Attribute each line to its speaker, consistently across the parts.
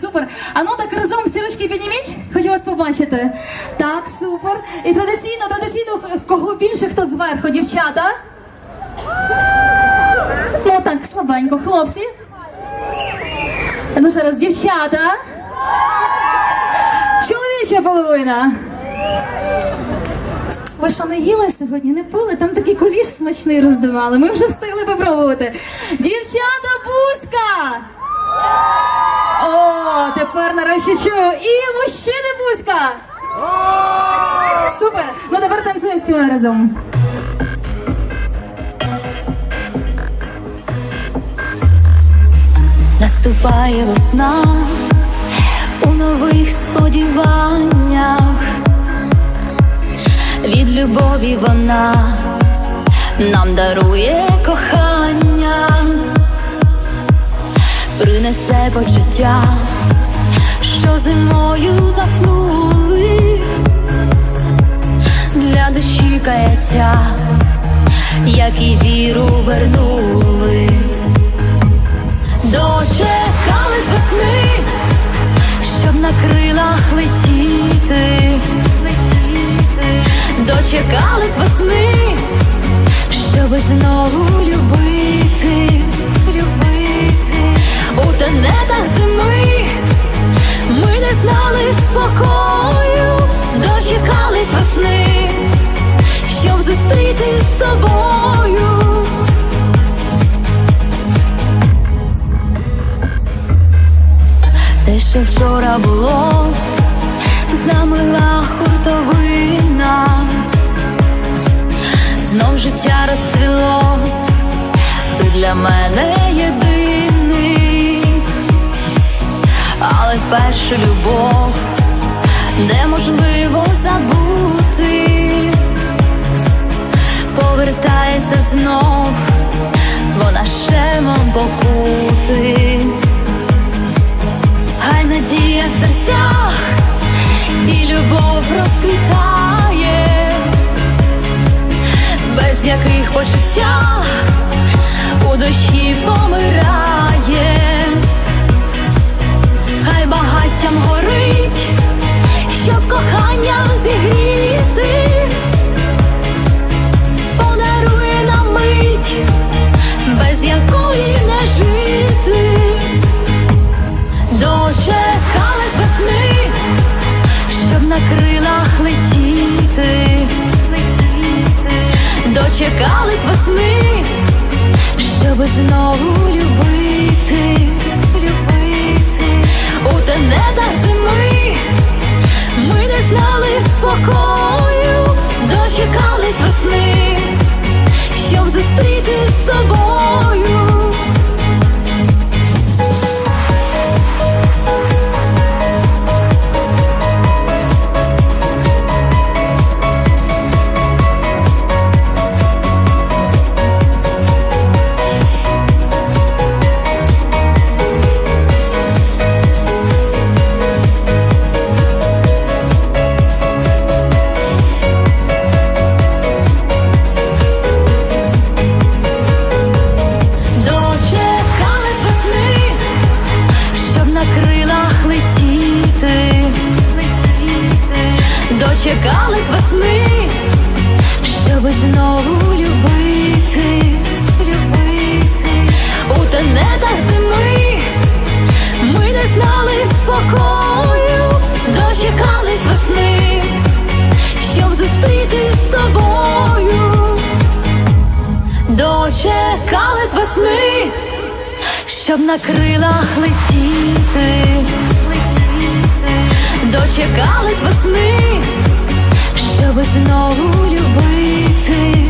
Speaker 1: супер. А ну так разом всі ручки підніміть. Хочу вас побачити. Так, супер. І традиційно, традиційно, кого більше, хто зверху, дівчата. Ну так, слабенько, хлопці. Ну ще раз, дівчата. Чоловіча половина. Ви що не їли сьогодні? Не пили? Там такий куліш смачний роздавали. Ми вже встигли попробувати. Дівчата Бузька! Нарешті чую. І мужчини Бузька! Супер! Ну тепер танцюємо співаємо разом.
Speaker 2: Наступає весна у нових сподіваннях, від любові вона нам дарує кохання, принесе почуття, що зимою заснули. Для душі каяття, як і віру вернули. Дочекались весни, щоб на крилах летіти, дочекались весни, щоб знову любити, Що вчора було, замила хуртовина, знов життя розцвіло, ти для мене єдиний, але першу любов неможливо забути, повертається знов, вона щемом покути. Дочекались весни, щоб знову любити, любити у тенетах зими. Ми не знали спокою, дочекались весни, щоб зустріти з тобою. Дочекались весни, щоб на крилах летіти, дочекались весни, щоб знову любити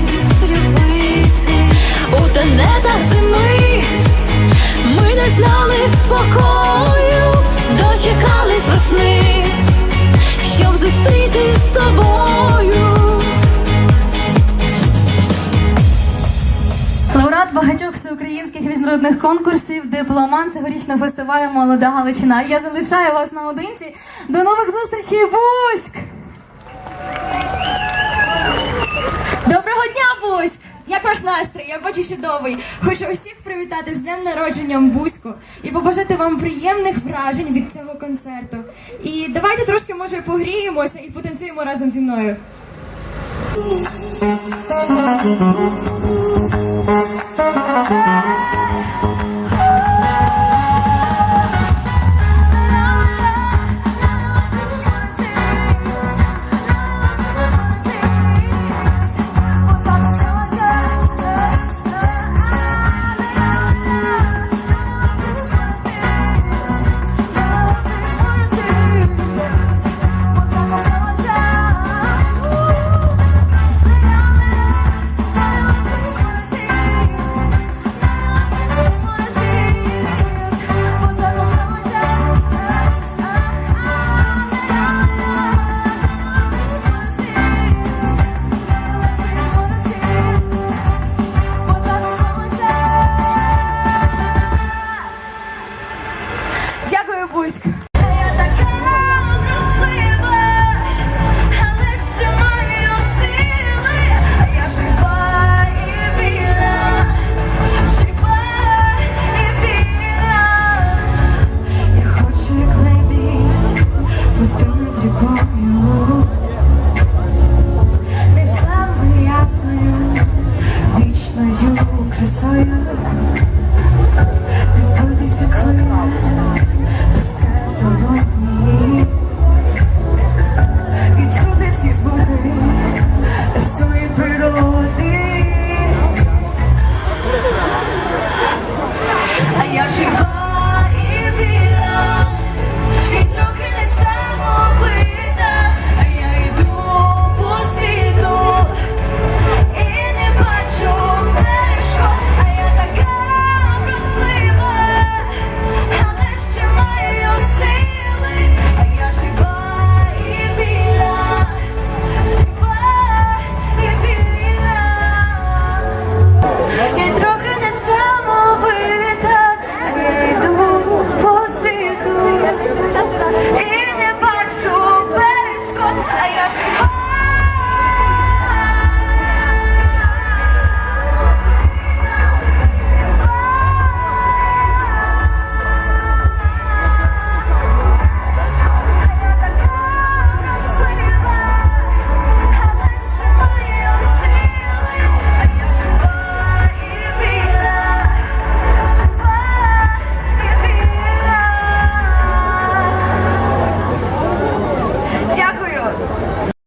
Speaker 1: Лауреат багатьох всеукраїнських міжнародних конкурсів, дипломант цьогорічного фестивалю Молода Галичина. Я залишаю вас наодинці. До нових зустрічей, Буськ! Доброго дня, Буськ! Як ваш настрій? Я бачу чудовий. Хочу усіх привітати з днем народження Бузьку і побажати вам приємних вражень від цього концерту. І давайте трошки може погріємося і потанцюємо разом зі мною.
Speaker 2: Thank you.